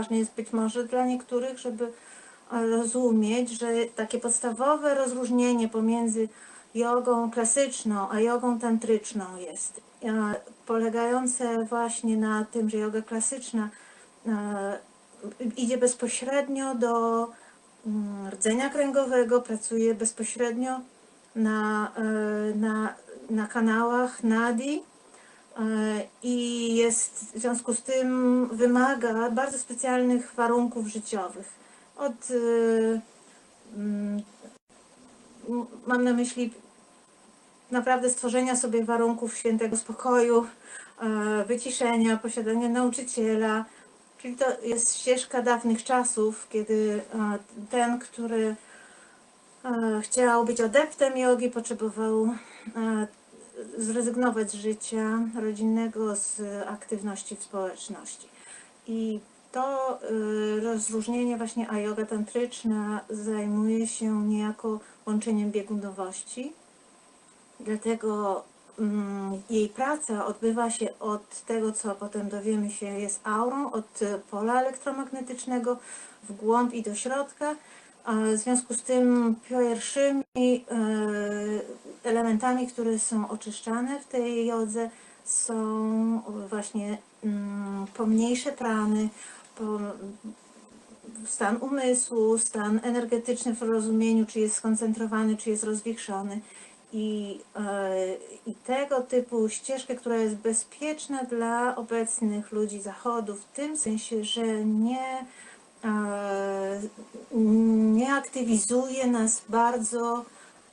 ważne jest być może dla niektórych, żeby e, rozumieć, że takie podstawowe rozróżnienie pomiędzy jogą klasyczną a jogą tantryczną jest e, polegające właśnie na tym, że joga klasyczna e, idzie bezpośrednio do mm, rdzenia kręgowego, pracuje bezpośrednio na, na, na kanałach nadi i jest w związku z tym wymaga bardzo specjalnych warunków życiowych. Od, e, mm, mam na myśli naprawdę stworzenia sobie warunków świętego spokoju, e, wyciszenia, posiadania nauczyciela. Czyli to jest ścieżka dawnych czasów, kiedy e, ten, który e, chciał być adeptem jogi, potrzebował e, zrezygnować z życia rodzinnego, z aktywności w społeczności. I to y, rozróżnienie właśnie, a yoga tantryczna zajmuje się niejako łączeniem biegunowości. Dlatego mm, jej praca odbywa się od tego, co potem dowiemy się jest aurą, od pola elektromagnetycznego w głąb i do środka. W związku z tym pierwszymi y, elementami, które są oczyszczane w tej jodze są właśnie mm, pomniejsze prany, stan umysłu, stan energetyczny w rozumieniu, czy jest skoncentrowany, czy jest rozwichrzony. I, e, I tego typu ścieżkę, która jest bezpieczna dla obecnych ludzi Zachodu, w tym sensie, że nie, e, nie aktywizuje nas bardzo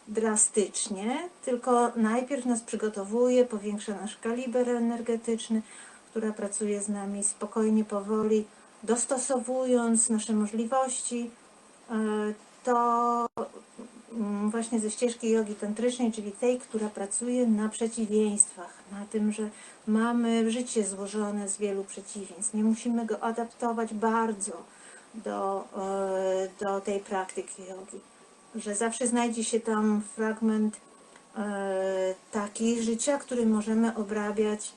drastycznie, tylko najpierw nas przygotowuje, powiększa nasz kaliber energetyczny, która pracuje z nami spokojnie, powoli, dostosowując nasze możliwości. E, To mm, właśnie ze ścieżki jogi tantrycznej, czyli tej, która pracuje na przeciwieństwach, na tym, że mamy życie złożone z wielu przeciwieństw. Nie musimy go adaptować bardzo do, e, do tej praktyki jogi że zawsze znajdzie się tam fragment e, taki życia, który możemy obrabiać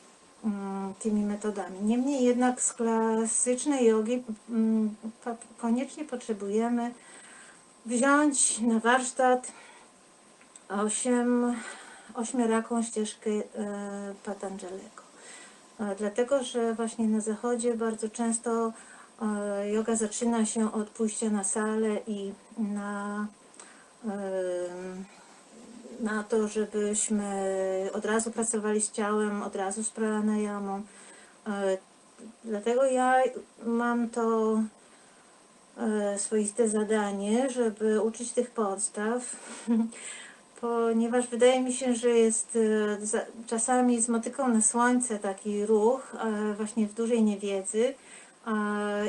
mm, tymi metodami. Niemniej jednak z klasycznej jogi mm, koniecznie potrzebujemy wziąć na warsztat osiem, ośmioraką ścieżkę e, Patanjalego. E, Dlatego, że właśnie na zachodzie bardzo często yoga zaczyna się od pójścia na salę i na na to, żebyśmy od razu pracowali z ciałem, od razu z pranayamą. E, Dlatego ja mam to e, swoiste zadanie, żeby uczyć tych podstaw, ponieważ wydaje mi się, że jest e, za- czasami z motyką na słońce taki ruch e, właśnie w dużej niewiedzy e,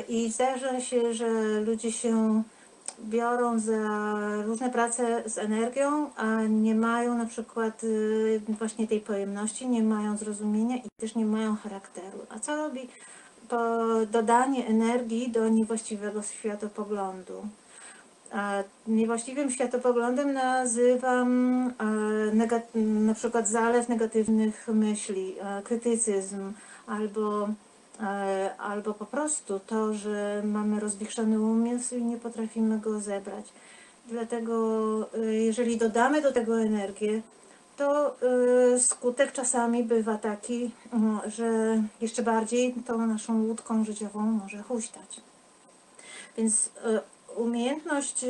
i zdarza się, że ludzie się biorą za różne prace z energią, a nie mają na przykład y, właśnie tej pojemności, nie mają zrozumienia i też nie mają charakteru. A co robi dodanie energii do niewłaściwego światopoglądu? Niewłaściwym światopoglądem nazywam e, na przykład zalew negatywnych myśli, e, krytycyzm albo albo po prostu to, że mamy rozwichrzony umysł i nie potrafimy go zebrać. Dlatego y, jeżeli dodamy do tego energię, to y, skutek czasami bywa taki, y, że jeszcze bardziej tą naszą łódką życiową może huśtać. Więc umiejętność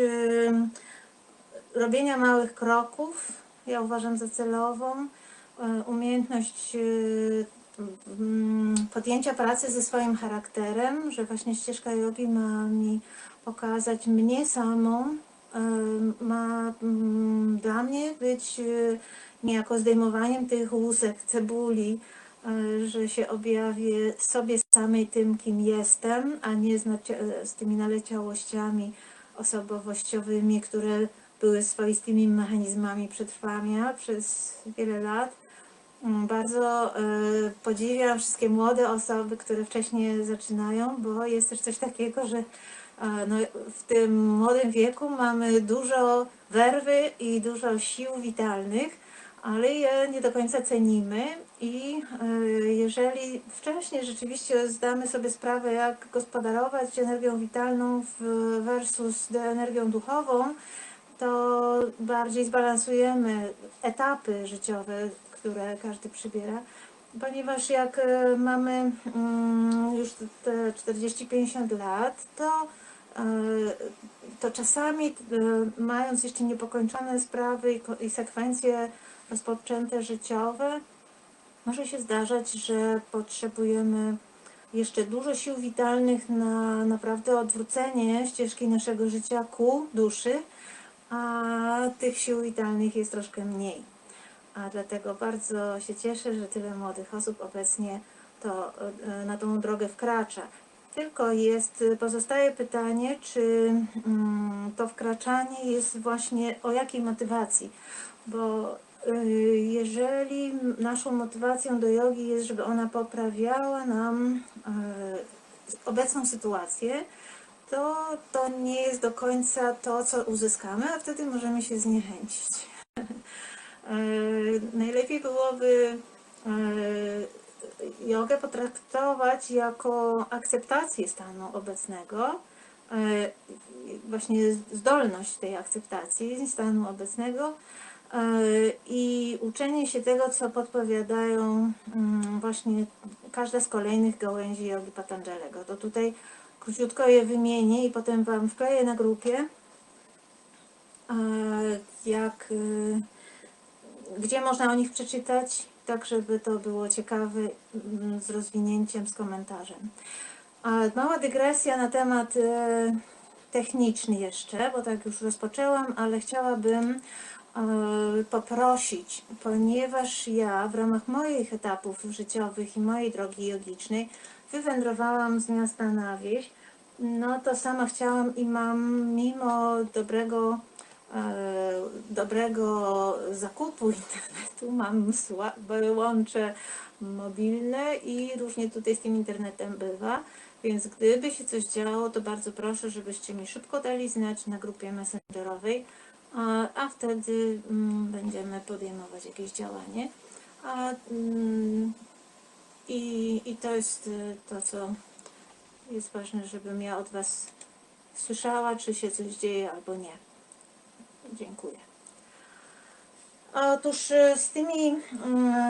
robienia małych kroków ja uważam za celową. Umiejętność mm, podjęcia pracy ze swoim charakterem, że właśnie ścieżka jogi ma mi pokazać mnie samą, ma mm, dla mnie być y, niejako zdejmowaniem tych łusek cebuli, y, że się objawię sobie samej tym, kim jestem, a nie z, z tymi naleciałościami osobowościowymi, które były swoistymi mechanizmami przetrwania przez wiele lat. Mm, Bardzo e, podziwiam wszystkie młode osoby, które wcześniej zaczynają, bo jest też coś takiego, że e, no, w tym młodym wieku mamy dużo werwy i dużo sił witalnych, ale je nie do końca cenimy i e, jeżeli wcześniej rzeczywiście zdamy sobie sprawę, jak gospodarować energią witalną versus energią duchową, to bardziej zbalansujemy etapy życiowe, które każdy przybiera. Ponieważ jak e, mamy mm, już te 40-50 lat, to, e, to czasami e, mając jeszcze niepokończone sprawy i, sekwencje rozpoczęte życiowe, może się zdarzać, że potrzebujemy jeszcze dużo sił witalnych na naprawdę odwrócenie ścieżki naszego życia ku duszy, a tych sił witalnych jest troszkę mniej. A dlatego bardzo się cieszę, że tyle młodych osób obecnie to, e, na tą drogę wkracza. Tylko jest, pozostaje pytanie, czy mm, to wkraczanie jest właśnie o jakiej motywacji? Bo y, jeżeli naszą motywacją do jogi jest, żeby ona poprawiała nam obecną sytuację, to to nie jest do końca to, co uzyskamy, a wtedy możemy się zniechęcić. E, Najlepiej byłoby e, jogę potraktować jako akceptację stanu obecnego, e, właśnie zdolność tej akceptacji stanu obecnego i uczenie się tego, co podpowiadają mm, właśnie każda z kolejnych gałęzi jogi Patanjalego. To tutaj króciutko je wymienię i potem Wam wkleję na grupie, jak, e, gdzie można o nich przeczytać, tak żeby to było ciekawe mm, z rozwinięciem, z komentarzem. Mała dygresja na temat e, techniczny jeszcze, bo tak już rozpoczęłam, ale chciałabym e, poprosić, ponieważ ja w ramach moich etapów życiowych i mojej drogi jogicznej wywędrowałam z miasta na wieś, no to sama chciałam i mam mimo dobrego e, dobrego zakupu internetu mam łącze mobilne i różnie tutaj z tym internetem bywa. Więc gdyby się coś działo, to bardzo proszę, żebyście mi szybko dali znać na grupie messengerowej, a, a wtedy mm, będziemy podejmować jakieś działanie. A, mm, i, I to jest y, to, co jest ważne, żebym ja od Was słyszała, czy się coś dzieje albo nie. Dziękuję. Otóż y, z tymi,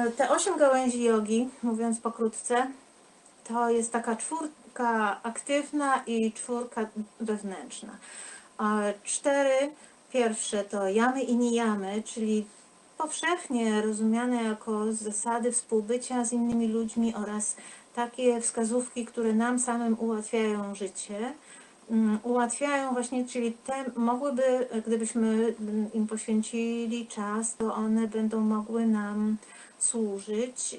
y, te osiem gałęzi jogi, mówiąc pokrótce, to jest taka czwórka aktywna i czwórka wewnętrzna. Cztery pierwsze to jamy i nijamy, czyli powszechnie rozumiane jako zasady współbycia z innymi ludźmi oraz takie wskazówki, które nam samym ułatwiają życie. Mm, Ułatwiają właśnie, czyli te mogłyby, gdybyśmy mm, im poświęcili czas, to one będą mogły nam służyć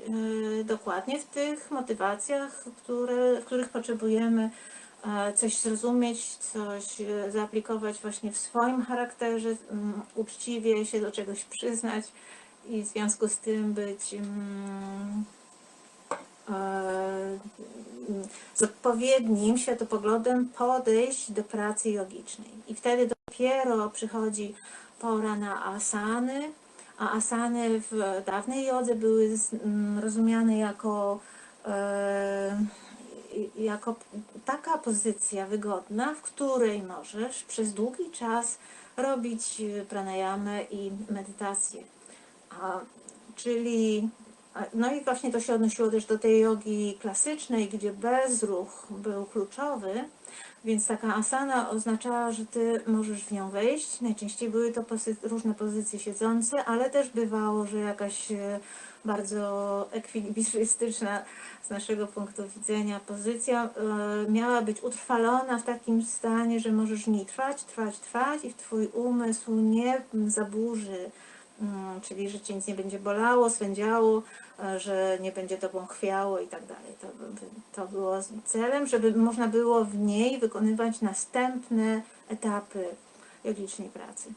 e, dokładnie w tych motywacjach, które, w których potrzebujemy coś zrozumieć, coś e, zaaplikować właśnie w swoim charakterze, mm, uczciwie się do czegoś przyznać i w związku z tym być mm, e, z odpowiednim światopoglądem podejść do pracy jogicznej. I wtedy dopiero przychodzi pora na asany, a asany w dawnej jodze były mm, rozumiane jako, e, jako taka pozycja wygodna, w której możesz przez długi czas robić e, pranayamę i medytację. A, czyli, no i właśnie to się odnosiło też do tej jogi klasycznej, gdzie bezruch był kluczowy, więc taka asana oznaczała, że ty możesz w nią wejść. Najczęściej były to posy- różne pozycje siedzące, ale też bywało, że jakaś e, bardzo ekwilibrystyczna z naszego punktu widzenia pozycja e, miała być utrwalona w takim stanie, że możesz w niej trwać, trwać, trwać i twój umysł nie zaburzy czyli że cię nic nie będzie bolało, swędziało, e, że nie będzie tobą chwiało i tak dalej. To, to było celem, żeby można było w niej wykonywać następne etapy jogicznej pracy.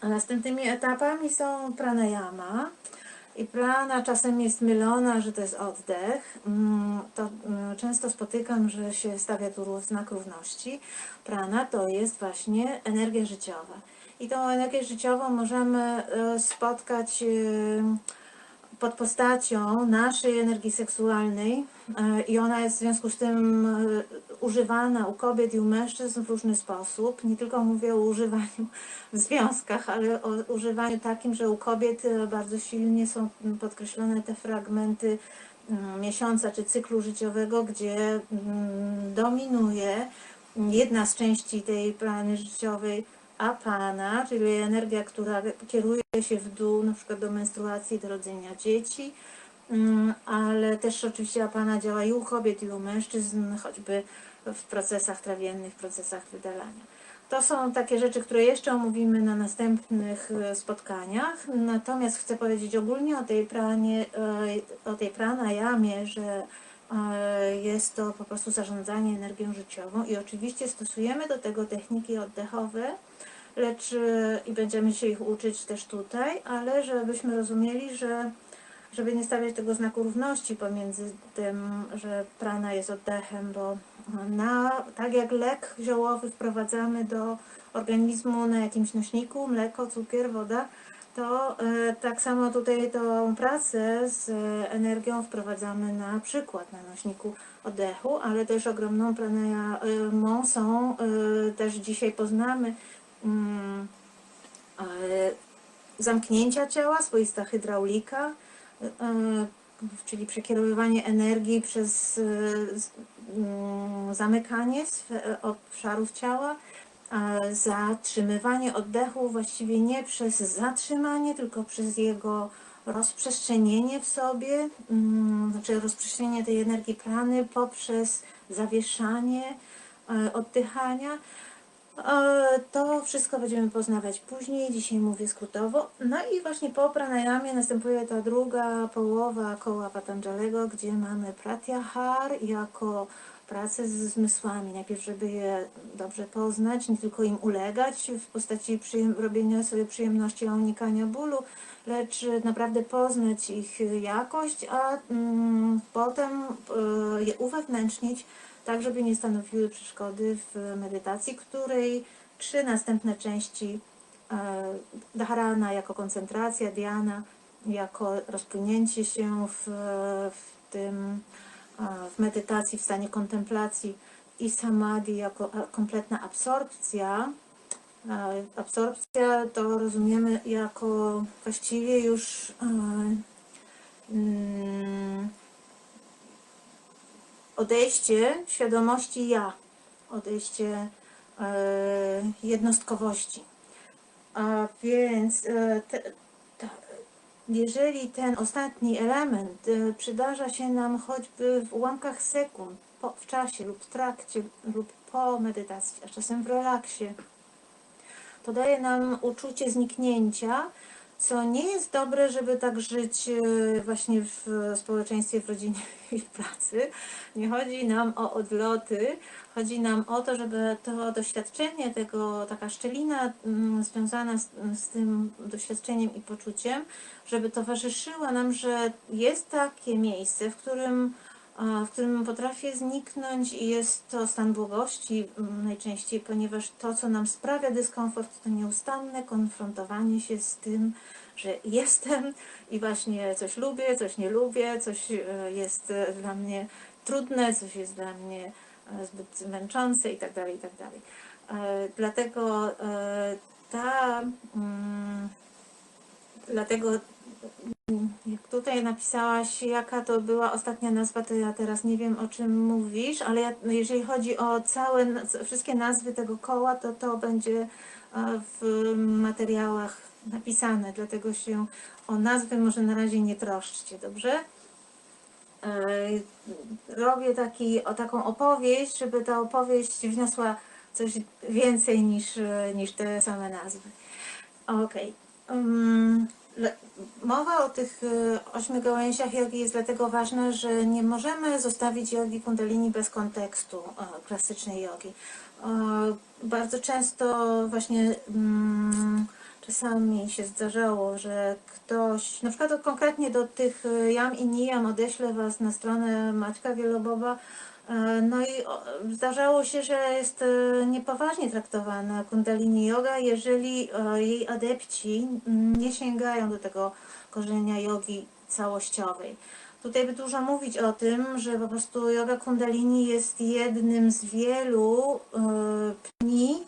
A następnymi etapami są pranayama. I prana czasem jest mylona, że to jest oddech. Mm, To mm, często spotykam, że się stawia tu znak równości. Prana to jest właśnie energia życiowa. I tą energię życiową możemy e, spotkać e, pod postacią naszej energii seksualnej e, i ona jest w związku z tym używana u kobiet i u mężczyzn w różny sposób. Nie tylko mówię o używaniu w związkach, ale o używaniu takim, że u kobiet bardzo silnie są podkreślone te fragmenty mm, miesiąca czy cyklu życiowego, gdzie mm, dominuje jedna z części tej plany życiowej apana, czyli energia, która kieruje się w dół, na przykład do menstruacji, do rodzenia dzieci, Mm, ale też oczywiście apana działa i u kobiet, i u mężczyzn, choćby w procesach trawiennych, procesach wydalania. To są takie rzeczy, które jeszcze omówimy na następnych e, spotkaniach. Natomiast chcę powiedzieć ogólnie o tej pranie, e, o tej pranayamie, że e, jest to po prostu zarządzanie energią życiową i oczywiście stosujemy do tego techniki oddechowe, lecz e, i będziemy się ich uczyć też tutaj, ale żebyśmy rozumieli, że żeby nie stawiać tego znaku równości pomiędzy tym, że prana jest oddechem, bo na, tak jak lek ziołowy wprowadzamy do organizmu na jakimś nośniku, mleko, cukier, woda, to e, tak samo tutaj tą pracę z energią wprowadzamy na przykład na nośniku oddechu, ale też ogromną pranayamą są, e, też dzisiaj poznamy zamknięcia ciała, swoista hydraulika, e, czyli przekierowywanie energii przez z- mm, zamykanie obszarów ciała, zatrzymywanie oddechu właściwie nie przez zatrzymanie, tylko przez jego rozprzestrzenienie w sobie, mm, znaczy rozprzestrzenienie tej energii prany poprzez zawieszanie oddychania. E, To wszystko będziemy poznawać później, dzisiaj mówię skrótowo. No i właśnie po pranayamie następuje ta druga połowa koła Patanjalego, gdzie mamy pratyahar jako pracę z zmysłami. Najpierw, żeby je dobrze poznać, nie tylko im ulegać w postaci robienia sobie przyjemności, a unikania bólu, lecz naprawdę poznać ich jakość, a mm, potem e, je uwewnętrznić tak żeby nie stanowiły przeszkody w medytacji, której trzy następne części e, dharana jako koncentracja, dhyana jako rozpłynięcie się w, w tym e, w medytacji, w stanie kontemplacji i samadhi jako a- kompletna absorpcja. E, Absorpcja to rozumiemy jako właściwie już e, mm, odejście świadomości ja, odejście e, jednostkowości. A więc e, te, ta, jeżeli ten ostatni element e, przydarza się nam choćby w ułamkach sekund, po, w czasie lub w trakcie lub po medytacji, a czasem w relaksie, to daje nam uczucie zniknięcia, co nie jest dobre, żeby tak żyć e, właśnie w społeczeństwie, w rodzinie i w pracy. Nie chodzi nam o odloty, chodzi nam o to, żeby to doświadczenie, tego, taka szczelina mm, związana z, z tym doświadczeniem i poczuciem, żeby towarzyszyła nam, że jest takie miejsce, w którym w którym potrafię zniknąć i jest to stan błogości mm, najczęściej, ponieważ to, co nam sprawia dyskomfort, to nieustanne konfrontowanie się z tym, że jestem i właśnie coś lubię, coś nie lubię, coś e, jest e, dla mnie trudne, coś jest dla mnie e, zbyt męczące i tak dalej, i tak Dlatego ta mm, dlatego tutaj napisałaś, jaka to była ostatnia nazwa, to ja teraz nie wiem o czym mówisz, ale ja, no jeżeli chodzi o całe, wszystkie nazwy tego koła, to to będzie e, w materiałach napisane, dlatego się o nazwy może na razie nie troszczcie, dobrze? E, Robię taki, o taką opowieść, żeby ta opowieść wniosła coś więcej niż, e, niż te same nazwy. Okej. Ym, le- Mowa o tych y, ośmiu gałęziach jogi jest dlatego ważna, że nie możemy zostawić jogi kundalini bez kontekstu e, klasycznej jogi. E, Bardzo często właśnie mm, czasami się zdarzało, że ktoś, na przykład konkretnie do tych y, jam i nijam odeślę Was na stronę Maćka Wieloboba, E, No i zdarzało się, że jest e, niepoważnie traktowana kundalini yoga, jeżeli e, jej adepci nie sięgają do tego korzenia jogi całościowej. Tutaj by dużo mówić o tym, że po prostu yoga kundalini jest jednym z wielu e, pni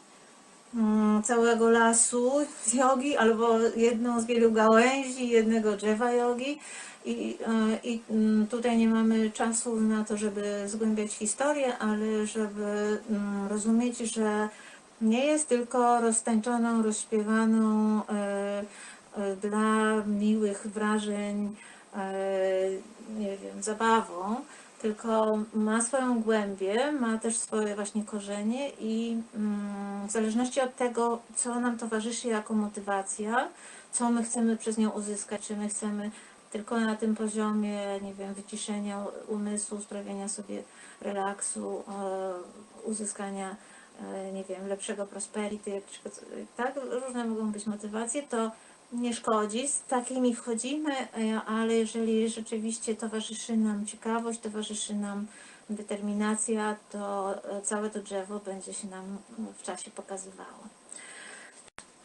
całego lasu jogi, albo jedną z wielu gałęzi jednego drzewa jogi. I, e, I mm, tutaj nie mamy czasu na to, żeby zgłębiać historię, ale żeby mm, rozumieć, że nie jest tylko roztańczoną, rozśpiewaną e, e, dla miłych wrażeń, nie wiem, zabawą, tylko ma swoją głębię, ma też swoje właśnie korzenie i mm, w zależności od tego, co nam towarzyszy jako motywacja, co my chcemy przez nią uzyskać, czy my chcemy tylko na tym poziomie, nie wiem, wyciszenia umysłu, sprawienia sobie relaksu, e, uzyskania, e, nie wiem, lepszego prosperity, tak, różne mogą być motywacje, to nie szkodzi, z takimi wchodzimy, e, ale jeżeli rzeczywiście towarzyszy nam ciekawość, towarzyszy nam determinacja, to e, całe to drzewo będzie się nam w czasie pokazywało.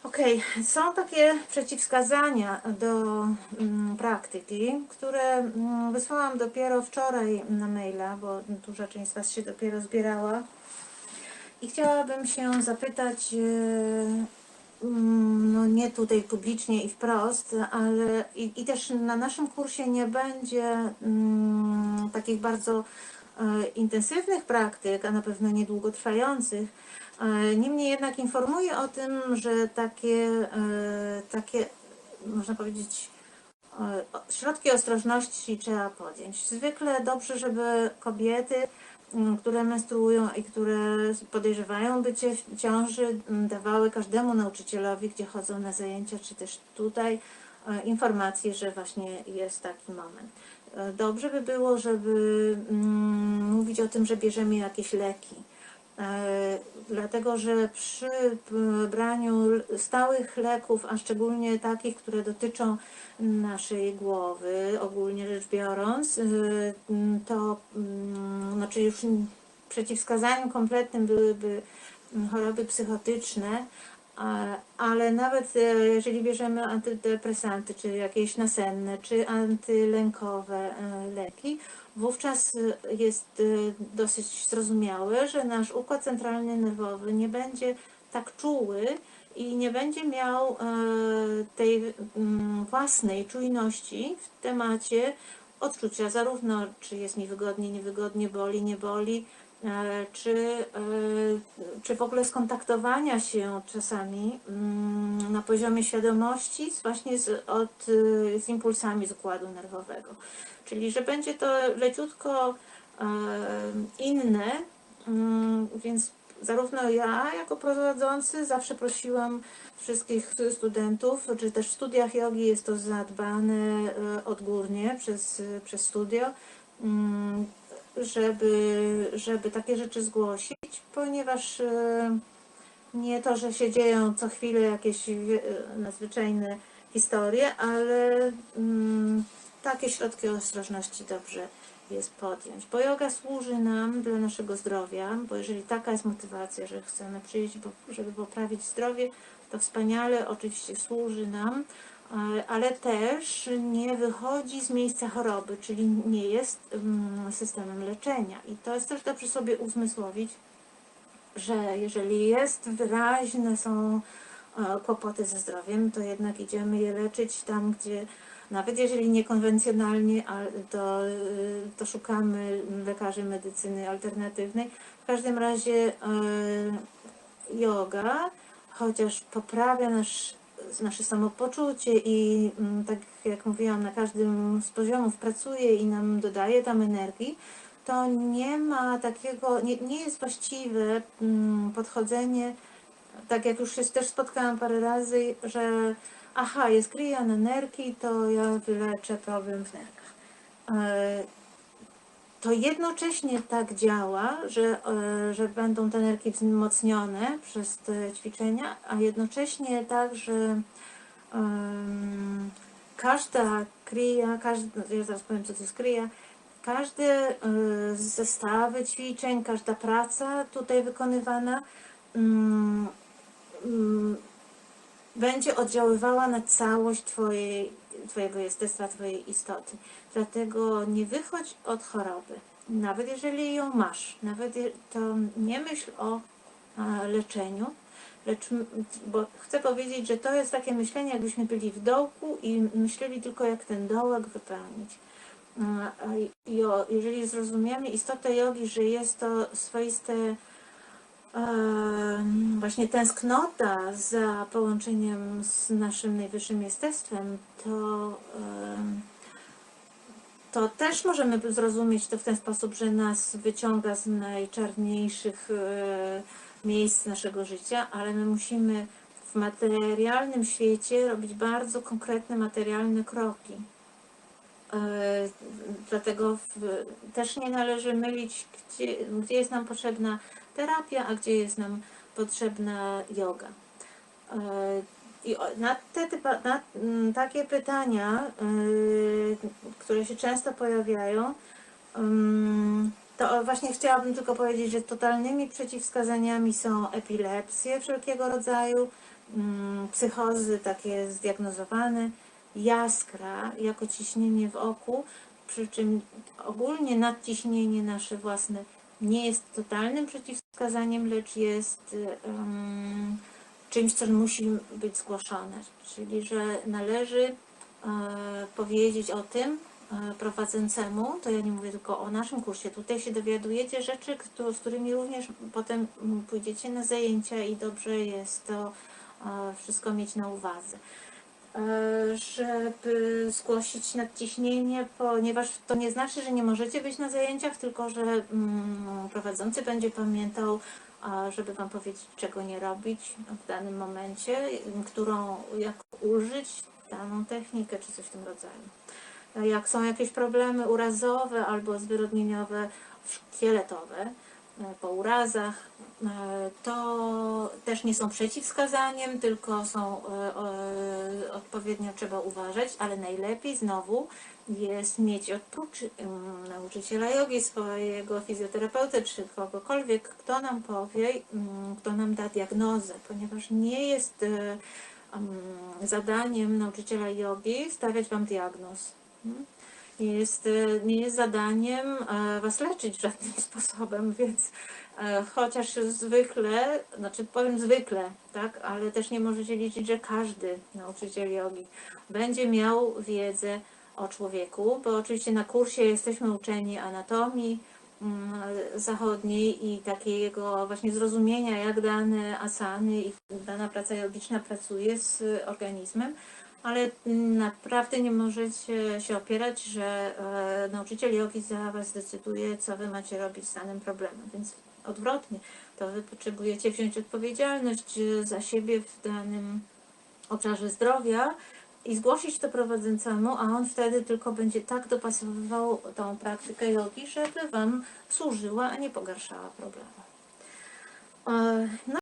Okej, są takie przeciwwskazania do mm, praktyki, które mm, wysłałam dopiero wczoraj na maila, bo duża część z Was się dopiero zbierała. I chciałabym się zapytać, e, no nie tutaj publicznie i wprost, ale i, i też na naszym kursie nie będzie mm, takich bardzo e, intensywnych praktyk, a na pewno niedługotrwających. E, Niemniej jednak informuję o tym, że takie, e, takie można powiedzieć, e, środki ostrożności trzeba podjąć. Zwykle dobrze, żeby kobiety, które menstruują i które podejrzewają bycie w ciąży, m, dawały każdemu nauczycielowi, gdzie chodzą na zajęcia, czy też tutaj, e, informację, że właśnie jest taki moment. E, Dobrze by było, żeby mm, mówić o tym, że bierzemy jakieś leki. E, Dlatego, że przy braniu stałych leków, a szczególnie takich, które dotyczą naszej głowy, ogólnie rzecz biorąc, m, to mm, znaczy już przeciwwskazaniem kompletnym byłyby choroby psychotyczne, ale nawet e, jeżeli bierzemy antydepresanty, czy jakieś nasenne, czy antylękowe e, leki, wówczas jest y, dosyć zrozumiałe, że nasz układ centralny nerwowy nie będzie tak czuły i nie będzie miał e, tej mm, własnej czujności w temacie odczucia, zarówno czy jest mi wygodnie, niewygodnie, boli, nie boli, e, czy, e, czy w ogóle skontaktowania się czasami mm, na poziomie świadomości właśnie z, od, y, z impulsami z układu nerwowego. Czyli, że będzie to leciutko e, inne, mm, więc zarówno ja jako prowadzący zawsze prosiłam wszystkich studentów, czy też w studiach jogi jest to zadbane e, odgórnie przez, przez studio, mm, żeby, żeby takie rzeczy zgłosić, ponieważ e, nie to, że się dzieją co chwilę jakieś wie- nadzwyczajne historie, ale mm, takie środki ostrożności dobrze jest podjąć. Bo yoga służy nam dla naszego zdrowia, bo jeżeli taka jest motywacja, że chcemy przyjść, żeby poprawić zdrowie, to wspaniale oczywiście służy nam, e, ale też nie wychodzi z miejsca choroby, czyli nie jest mm, systemem leczenia. I to jest też dobrze sobie uzmysłowić, że jeżeli jest wyraźne są e, kłopoty ze zdrowiem, to jednak idziemy je leczyć tam, gdzie nawet jeżeli niekonwencjonalnie, to, to szukamy lekarzy medycyny alternatywnej. W każdym razie e, yoga, chociaż poprawia nasz, nasze samopoczucie i mm, tak jak mówiłam, na każdym z poziomów pracuje i nam dodaje tam energii, to nie ma takiego, nie, nie jest właściwe mm, podchodzenie, tak jak już się też spotkałam parę razy, że aha, jest kryja na nerki, to ja wyleczę problem w nerkach. E, To jednocześnie tak działa, że, e, że będą te nerki wzmocnione przez te ćwiczenia, a jednocześnie tak, że em, każda kryja, każda, ja zaraz powiem co to jest kryja, każde y, zestawy ćwiczeń, każda praca tutaj wykonywana mm, mm, będzie oddziaływała na całość twojej, Twojego jestestwa, Twojej istoty. Dlatego nie wychodź od choroby. Nawet jeżeli ją masz, nawet to nie myśl o a, leczeniu, lecz, bo chcę powiedzieć, że to jest takie myślenie, jakbyśmy byli w dołku i myśleli tylko, jak ten dołek wypełnić. O, jeżeli zrozumiemy istotę jogi, że jest to swoiste właśnie tęsknota za połączeniem z naszym najwyższym jestestwem, to, em, to też możemy zrozumieć to w ten sposób, że nas wyciąga z najczarniejszych e, miejsc naszego życia, ale my musimy w materialnym świecie robić bardzo konkretne materialne kroki. E, Dlatego też nie należy mylić, gdzie, gdzie jest nam potrzebna terapia, a gdzie jest nam potrzebna yoga. E, I na, te, na mm, takie pytania, y, które się często pojawiają, ym, to właśnie chciałabym tylko powiedzieć, że totalnymi przeciwwskazaniami są epilepsje wszelkiego rodzaju, ym, psychozy takie zdiagnozowane, jaskra jako ciśnienie w oku, przy czym ogólnie nadciśnienie nasze własne nie jest totalnym przeciwwskazaniem, lecz jest em, czymś, co musi być zgłoszone. Czyli, że należy e, powiedzieć o tym e, prowadzącemu, to ja nie mówię tylko o naszym kursie, tutaj się dowiadujecie rzeczy, któ- z którymi również potem pójdziecie na zajęcia i dobrze jest to e, wszystko mieć na uwadze żeby zgłosić nadciśnienie, ponieważ to nie znaczy, że nie możecie być na zajęciach, tylko że mm, prowadzący będzie pamiętał, żeby Wam powiedzieć, czego nie robić w danym momencie, którą, jak użyć daną technikę, czy coś w tym rodzaju. Jak są jakieś problemy urazowe albo zwyrodnieniowe, szkieletowe, po urazach, e, to też nie są przeciwwskazaniem, tylko są e, e, odpowiednio trzeba uważać, ale najlepiej znowu jest mieć oprócz em, nauczyciela jogi, swojego fizjoterapeuty czy kogokolwiek, kto nam powie, mm, kto nam da diagnozę, ponieważ nie jest e, em, zadaniem nauczyciela jogi stawiać Wam diagnoz. Nie jest, e, nie jest zadaniem e, Was leczyć żadnym sposobem, więc e, chociaż zwykle, znaczy powiem zwykle, tak, ale też nie możecie liczyć, że każdy nauczyciel jogi będzie miał wiedzę o człowieku, bo oczywiście na kursie jesteśmy uczeni anatomii mm, zachodniej i takiego właśnie zrozumienia, jak dane asany i dana praca jogiczna pracuje z organizmem, ale naprawdę nie możecie się opierać, że e, nauczyciel jogi za Was decyduje, co Wy macie robić z danym problemem, więc odwrotnie, to Wy potrzebujecie wziąć odpowiedzialność za siebie w danym obszarze zdrowia i zgłosić to prowadzącemu, a on wtedy tylko będzie tak dopasowywał tą praktykę jogi, żeby Wam służyła, a nie pogarszała problemu. E, No